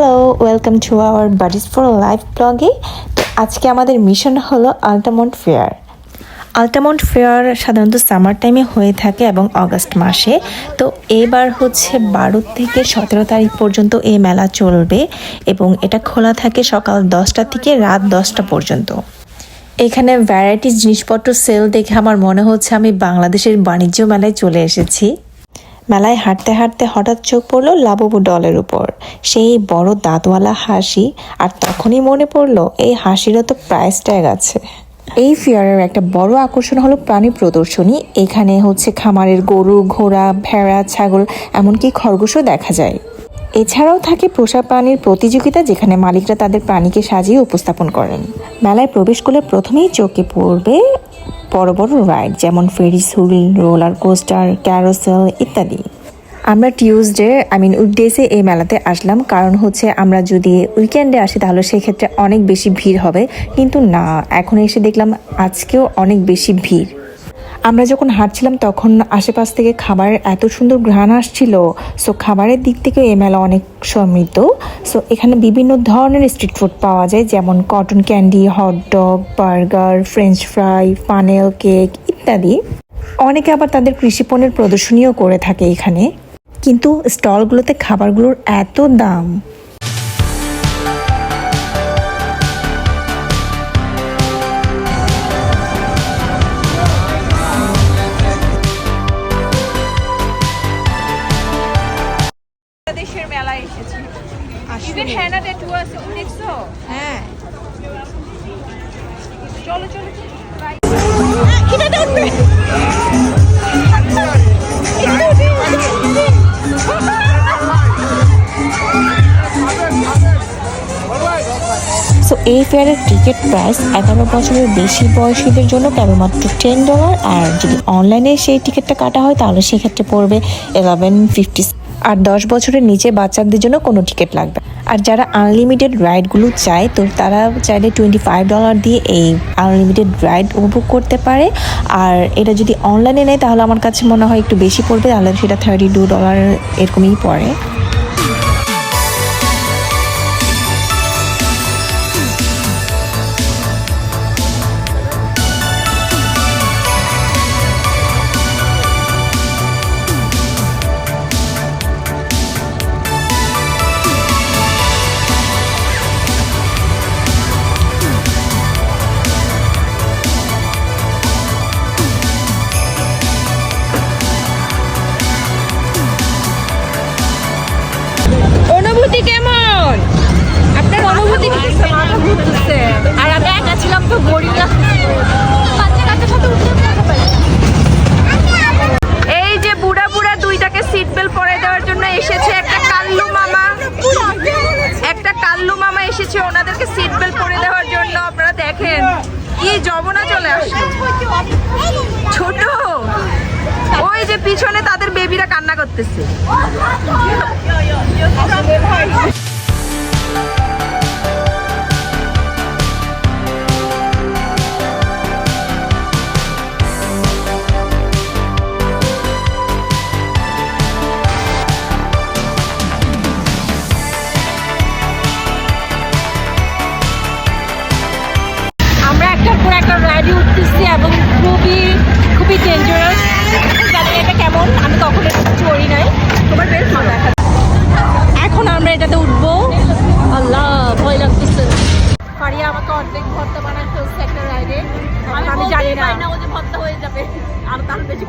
Hello welcome to our buddies for life ব্লগে তো আজকে আমাদের মিশন হলো আল্টামন্ট ফেয়ার আল্টামন্ট ফেয়ার সাধারণত সামার টাইমে হয়ে থাকে এবং অগস্ট মাসে। তো এবার হচ্ছে বারো থেকে সতেরো তারিখ পর্যন্ত এই মেলা চলবে এবং এটা খোলা থাকে সকাল দশটা থেকে রাত দশটা পর্যন্ত। এখানে ভ্যারাইটিস জিনিসপত্র সেল দেখে আমার মনে হচ্ছে আমি বাংলাদেশের বাণিজ্য মেলায় চলে এসেছি। মেলায় হাঁটতে হাঁটতে হঠাৎ চোখ পড়ল লাববু ডলের উপর। সেই বড় দাঁতওয়ালা হাসি আর তখনই মনে পড়ল এই হাসিরও তো প্রাইস ট্যাগ আছে। এই ফেয়ারের একটা বড় আকর্ষণ হলো প্রাণী প্রদর্শনী। এখানে হচ্ছে খামারের গরু, ঘোড়া, ভেড়া, ছাগল, এমনকি খরগোশও দেখা যায়। এছাড়াও থাকে পোষা প্রাণীর প্রতিযোগিতা যেখানে মালিকরা তাদের প্রাণীকে সাজিয়ে উপস্থাপন করেন। মেলায় প্রবেশ করলে প্রথমেই চোখে পড়বে বড় বড় রাইড যেমন Ferris wheel roller coaster carousel ইত্যাদি। আমরা টিউসডে আই মিন উইকডেসে এই মেলাতে আসলাম, কারণ হচ্ছে আমরা যদি উইকেন্ডে আসি, তাহলে সেক্ষেত্রে অনেক বেশি ভিড় হবে। কিন্তু না, এখন এসে দেখলাম আজকেও অনেক বেশি ভিড়। আমরা যখন হাঁটছিলাম, তখন আশেপাশ থেকে খাবারের এত সুন্দর ঘ্রাণ আসছিল। সো খাবারের দিক থেকে এই মেলা অনেক সমৃদ্ধ। সো এখানে বিভিন্ন ধরনের স্ট্রিট ফুড পাওয়া যায়, যেমন cotton candy hot dog burger French fry funnel cake ইত্যাদি। অনেকে আবার তাদের কৃষিপণ্যের প্রদর্শনীও করে থাকে এখানে। কিন্তু স্টলগুলোতে খাবারগুলোর এত দাম। আছে দেখছ হ্যাঁ চলো চলো. সো এই ফেয়ারের টিকিট প্রাইস এগারো বছরের বেশি বয়সীদের জন্য কেবলমাত্র টেন ডলার আর যদি অনলাইনে সেই টিকিটটা কাটা হয় তাহলে সেক্ষেত্রে পড়বে ইলেভেন ফিফটি আর দশ বছরের নিচে বাচ্চাদের জন্য কোনো টিকিট লাগবে। আর যারা আনলিমিটেড রাইডগুলো চায়, তো তারা চাইলে টোয়েন্টি ফাইভ ডলার দিয়ে এই আনলিমিটেড রাইড উপভোগ করতে পারে। আর এটা যদি অনলাইনে নেয়, তাহলে আমার কাছে মনে হয় একটু বেশি পড়বে, তাহলে সেটা থার্টি টু ডলার এরকমই পড়ে। অনুভূতি কেমন? আপনার অনুভূতি আর আমি একা ছিলাম তো বোরিং দুইটাকে সিট বেল্ট পরে দেওয়ার জন্য এসেছে একটা কাল্লু মামা। একটা কাল্লু মামা এসেছে ওনাদেরকে সিট বেল্ট পরে দেওয়ার জন্য, আপনারা দেখেন। কি জবনা চলে আসলো। ছোট। ওই যে পিছনে তাদের বেবিরা করতেছে হয়ে যাবে। আর তার বেশি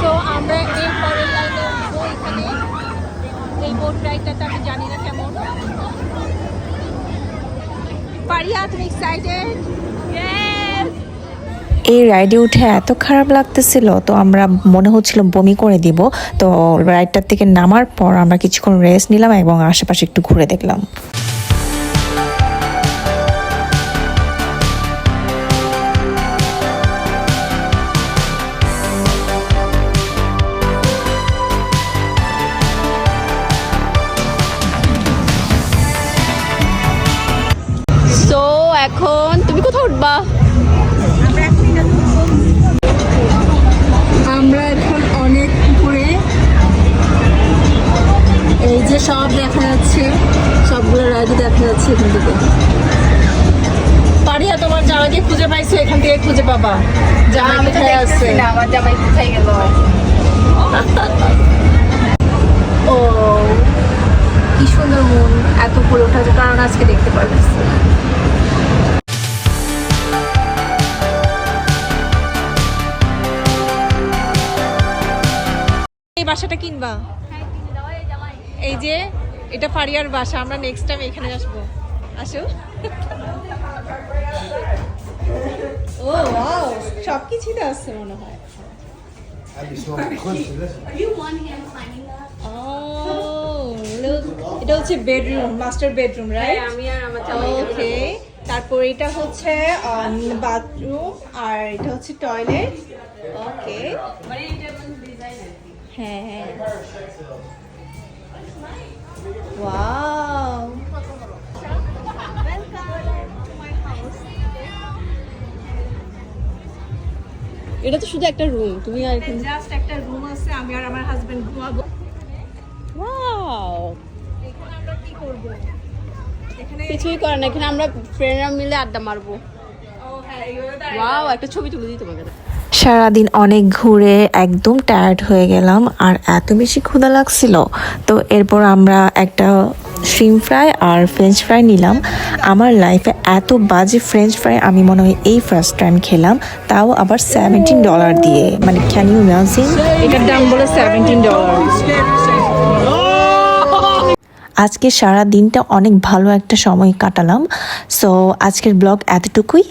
সো আমরা এই পরের লাইনে উঠবো এখানে। এই বোট রাইডটাতে আমি জানি না কেমন। ফারিয়া তুমি এক্সাইটেড এই রাইডে উঠে এত খারাপ লাগতেছিল তো আমরা মনে হচ্ছিল বমি করে দিব। তো রাইডটার থেকে নামার পর আমরা কিছুক্ষণ রেস্ট নিলাম এবং আশেপাশে একটু ঘুরে দেখলাম। দিকে পারিয়া তোমার জামাইকে খুঁজে পাইছো? এখান থেকে খুঁজে পাবা। জামাই কোথায় আছে? আমার জামাই কোথায় গেল? ও কি সুন্দর মন। এত ফুল ওঠা কারণ আজকে দেখতে পারলাম। এই বাসাটা কিনবা। হ্যাঁ, এই যে এটা ফারিয়ার বাসা। আমরা নেক্সট টাইম এখানে আসব। আসো। ও ওয়াও সব কিছুতে আছে মনে হয়। ও এটা হচ্ছে বেডরুম মাস্টার বেডরুম রাইট আমি আর আমার ওকে তারপর এটা হচ্ছে বাথরুম আর এটা হচ্ছে টয়লেট ওকে হ্যাঁ হ্যাঁ। ওয়াও এটা তো শুধু একটা রুম তুমি আর এখানে জাস্ট একটা রুম আছে আমি আর আমার হাজবেন্ড ঘুমাবো। ওয়াও এখন আমরা কি করব? এখানে কিছুই করে না এখানে আমরা ফ্রেন্ডরা মিলে আড্ডা মারবো। ও হ্যাঁ ওয়াও একটা ছবি তুলে দিই তোমাকে। সারাদিন অনেক ঘুরে একদম টায়ার্ড হয়ে গেলাম আর এত বেশি ক্ষুধা লাগছিল। তো এরপর আমরা একটা শ্রিম ফ্রাই আর ফ্রেঞ্চ ফ্রাই নিলাম। আমার লাইফে এত বাজে ফ্রেঞ্চ ফ্রাই আমি মনে হয় এই ফার্স্ট টাইম খেলাম তাও আবার সেভেন্টিন ডলার দিয়ে। মানে ক্যান ইউ ইমাজিন এটার দাম বলে সেভেন্টিন ডলার আজকে সারা দিনটা অনেক ভালো একটা সময় কাটালাম। সো আজকের ব্লগ এতটুকুই।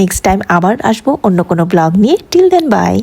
নেক্সট টাইম আবার আসব অন্য কোনো ব্লগ নিয়ে। Till then by